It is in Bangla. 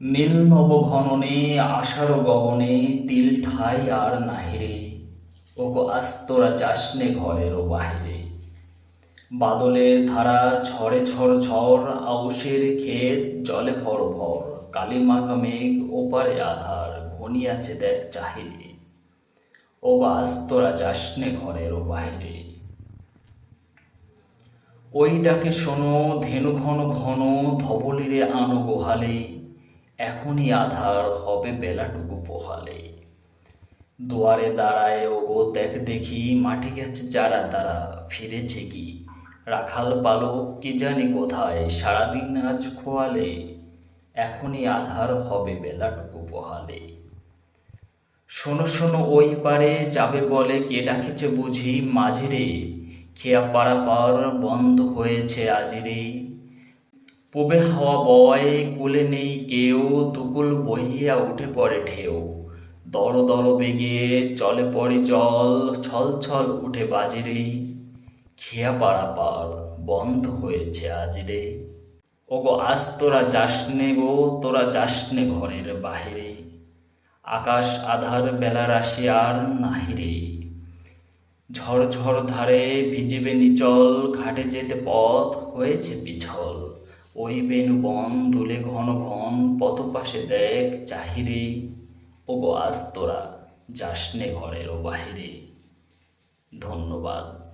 নীল নব ঘননে আষাঢ় গগনে, তিল ঠাই আর নাহিরে। ওগো আস্তরা চাষনে ও বাহিরে। বাদলের ধারা ঝড়ে ঝড় ঝড়, আউশের ক্ষেত জলে ভর ভর। কালী কালিমাখা মেঘ ওপারে আধার, ঘনিয়াছে দেখ চাহিরে। ওগো আস্তরা ঘরের ও বাহিরে। ওই ডাকে শোনো, ধেনু ঘন ঘন, ধবলিরে আনো গোহালে। এখনই আধার হবে বেলাটুকু পোহালে। দুয়ারে দাঁড়ায়, ওগো, দেখ দেখি, মাঠে গেছে যারা, তারা ফিরেছে কি? রাখাল পালক কি জানি কোথায়, সারাদিন আজ খোয়ালে, এখনই আধার হবে বেলাটুকু পোহালে। শোনো শোনো, ওই পারে যাবে বলে কে ডাকেছে বুঝি, মাঝিরে খেয়া পারাপার বন্ধ হয়েছে আজিরে পুবে হাওয়া বয়, কোলে নেই কেউ, দুকুল বহিয়া উঠে পড়ে ঢেউ। দর দর বেগে চলে পড়ে জল, ছল ছল উঠে বাজিরে খেয়া পাড়া পার, বন্ধ হয়েছে আজিরে ওগো, আজ তোরা যাসনে গো, তোরা যাসনে ঘরের বাহিরে। আকাশ আধার বেলা রাশি আর নাহিরে ঝড় ঝড় ধারে ভিজিবে নিচল, ঘাটে যেতে পথ হয়েছে পিছল। ওই বেনু বন দুলে ঘন ঘন পথ পাশে দেখ চাহিরে। ও আজ তোরা যাসনে ঘরের ও বাহিরে। ধন্যবাদ।